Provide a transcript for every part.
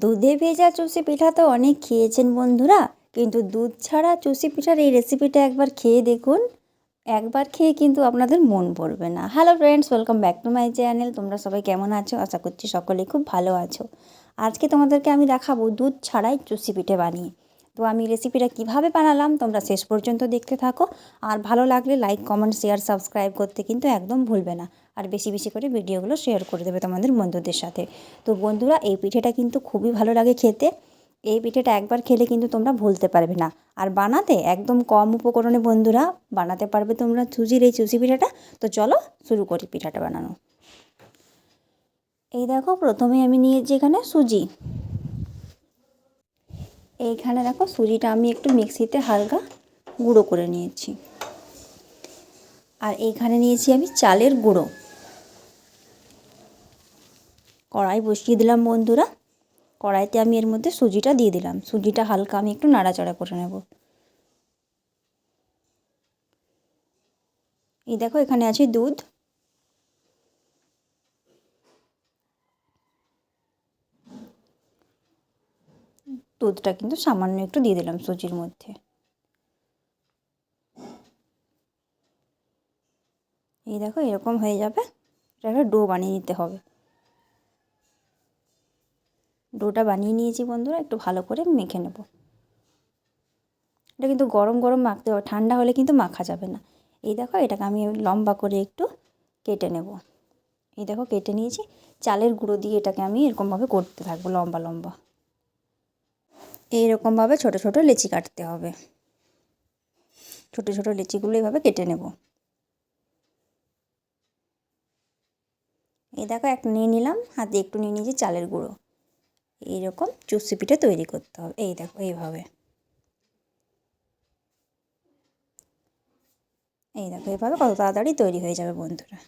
দুধে ভেজা চুষি পিঠা তো অনেক খেয়েছেন বন্ধুরা, কিন্তু দুধ ছাড়া চুষি পিঠার এই রেসিপিটা একবার খেয়ে দেখুন। একবার খেয়ে কিন্তু আপনাদের মন পড়বে না। Hello friends welcome back to my channel তোমরা সবাই কেমন আছো? আশা করছি সকলেই খুব ভালো আছো। আজকে তোমাদেরকে আমি দেখাবো দুধ ছাড়াই চুষি পিঠে বানিয়ে। তো আমি রেসিপিটা কীভাবে বানালাম তোমরা শেষ পর্যন্ত দেখতে থাকো। আর ভালো লাগলে লাইক কমেন্ট শেয়ার সাবস্ক্রাইব করতে কিন্তু একদম ভুলবে না। আর বেশি বেশি করে ভিডিওগুলো শেয়ার করে দেবে তোমাদের বন্ধুদের সাথে। তো বন্ধুরা, এই পিঠেটা কিন্তু খুবই ভালো লাগে খেতে। এই পিঠেটা একবার খেলে কিন্তু তোমরা ভুলতে পারবে না। আর বানাতে একদম কম উপকরণে বন্ধুরা, বানাতে পারবে তোমরা সুজির এই চুষি পিঠাটা। তো চলো শুরু করি পিঠাটা বানানো। এই দেখো, প্রথমে আমি নিয়েছি এখানে সুজি। এইখানে দেখো সুজিটা আমি একটু মিক্সিতে হালকা গুঁড়ো করে নিয়েছি। আর এইখানে নিয়েছি আমি চালের গুঁড়ো। কড়াই বসিয়ে দিলাম বন্ধুরা। কড়াইতে আমি এর মধ্যে সুজিটা দিয়ে দিলাম। সুজিটা হালকা আমি একটু নাড়াচাড়া করে নেব। এই দেখো এখানে আছে দুধ। দুধটা কিন্তু সামান্য একটু দিয়ে দিলাম সুজির মধ্যে। এই দেখো এরকম হয়ে যাবে, এটা একটা ডো বানিয়ে নিতে হবে। ডোটা বানিয়ে নিয়েছি বন্ধুরা, একটু ভালো করে মেখে নেব। এটা কিন্তু গরম গরম মাখতে হবে, ঠান্ডা হলে কিন্তু মাখা যাবে না। এই দেখো এটাকে আমি লম্বা করে একটু কেটে নেব। এই দেখো কেটে নিয়েছি, চালের গুঁড়ো দিয়ে এটাকে আমি এরকমভাবে করতে থাকব লম্বা লম্বা। এইরকমভাবে ছোট ছোট লেচি কাটতে হবে। ছোট ছোট লেচিগুলো এইভাবে কেটে নেব। এই দেখো, এক নিয়ে নিলাম, হাতে একটু নিয়ে নিয়েছি চালের গুঁড়ো। এইরকম চুষি পিঠে তৈরি করতে হবে। এই দেখো, এইভাবে। এই দেখো, এইভাবে কত তাড়াতাড়ি তৈরি হয়ে যাবে বন্ধুরা।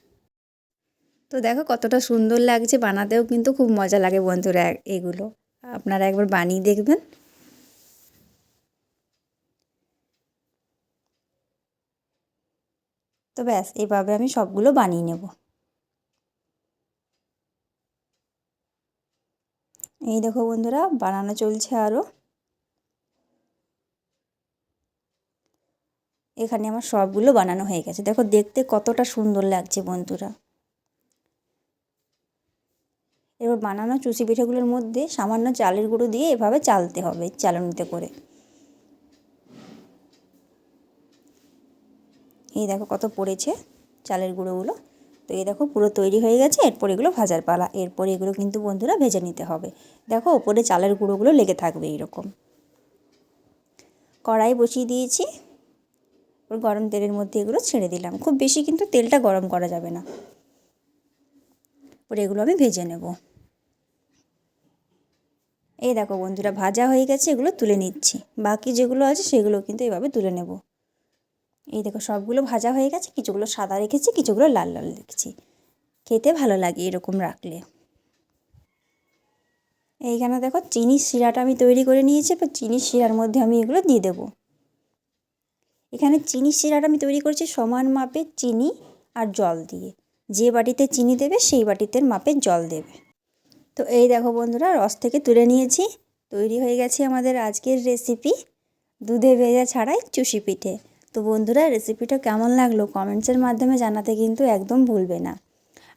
তো দেখো, কতটা সুন্দর লাগছে। বানাতেও কিন্তু খুব মজা লাগে বন্ধুরা এগুলো। আপনারা একবার বানিয়ে দেখবেন। তো ব্যাস এইভাবে আমি সবগুলো বানিয়ে নেব। এই দেখো বন্ধুরা, বানানো চলছে আরও এখানে আমার সবগুলো বানানো হয়ে গেছে। দেখো, দেখতে কতটা সুন্দর লাগছে বন্ধুরা। এবার বানানো চুষি পিঠেগুলোর মধ্যে সামান্য চালের গুঁড়ো দিয়ে এভাবে চালতে হবে, চালনিতে করে। এই দেখো কত পড়েছে চালের গুঁড়োগুলো। তো এই দেখো পুরো তৈরি হয়ে গেছে, এরপর এগুলো ভাজার পালা। এরপর এগুলো কিন্তু বন্ধুরা ভেজে নিতে হবে। দেখো ওপরে চালের গুঁড়োগুলো লেগে থাকবে এইরকম। কড়াই বসিয়ে দিয়েছি। ওর গরম তেলের মধ্যে এগুলো ছেড়ে দিলাম। খুব বেশি কিন্তু তেলটা গরম করা যাবে না। পরে এগুলো আমি ভেজে নেব। এই দেখো বন্ধুরা, ভাজা হয়ে গেছে, এগুলো তুলে নিচ্ছি। বাকি যেগুলো আছে সেগুলো কিন্তু এভাবে তুলে নেব। এই দেখো সবগুলো ভাজা হয়ে গেছে, কিছুগুলো সাদা রেখেছি, কিছুগুলো লাল লাল রেখেছি। খেতে ভালো লাগে এরকম রাখলে। এইখানে দেখো চিনির শিরাটা আমি তৈরি করে নিয়েছি এবার চিনির শিরার মধ্যে আমি এগুলো দিয়ে দেবো। এখানে চিনির শিরাটা আমি তৈরি করেছি সমান মাপে চিনি আর জল দিয়ে। যে বাটিতে চিনি দেবে, সেই বাটিতে মাপে জল দেবে। তো এই দেখো বন্ধুরা, রস থেকে তুলে নিয়েছি। তৈরি হয়ে গেছে আমাদের আজকের রেসিপি দুধে ভেজা ছাড়াই চুষি পিঠে। তো বন্ধুরা রেসিপিটা কেমন লাগল কমেন্টসের মাধ্যমে জানাতে কিন্তু একদম ভুলবে না।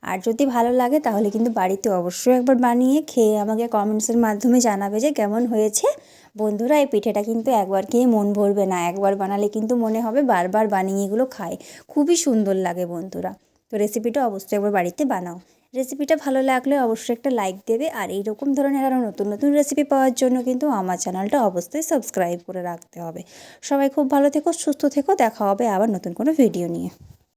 আর যদি ভালো লাগে তাহলে কিন্তু বাড়িতে অবশ্যই একবার বানিয়ে খেয়ে আমাকে কমেন্টসের মাধ্যমে জানাবে যে কেমন হয়েছে। বন্ধুরা এই পিঠেটা কিন্তু একবার খেয়ে মন ভরবে না, একবার বানালে কিন্তু মনে হবে বারবার বানিয়ে এগুলো খায়। খুবই সুন্দর লাগে বন্ধুরা। তো রেসিপিটা অবশ্যই একবার বাড়িতে বানাও। রেসিপিটা ভালো লাগলে অবশ্যই একটা লাইক দেবে। আর এইরকম ধরনের আরও নতুন নতুন রেসিপি পাওয়ার জন্য কিন্তু আমার চ্যানেলটা অবশ্যই সাবস্ক্রাইব করে রাখতে হবে। সবাই খুব ভালো থেকো, সুস্থ থেকো, দেখা হবে আবার নতুন কোনো ভিডিও নিয়ে।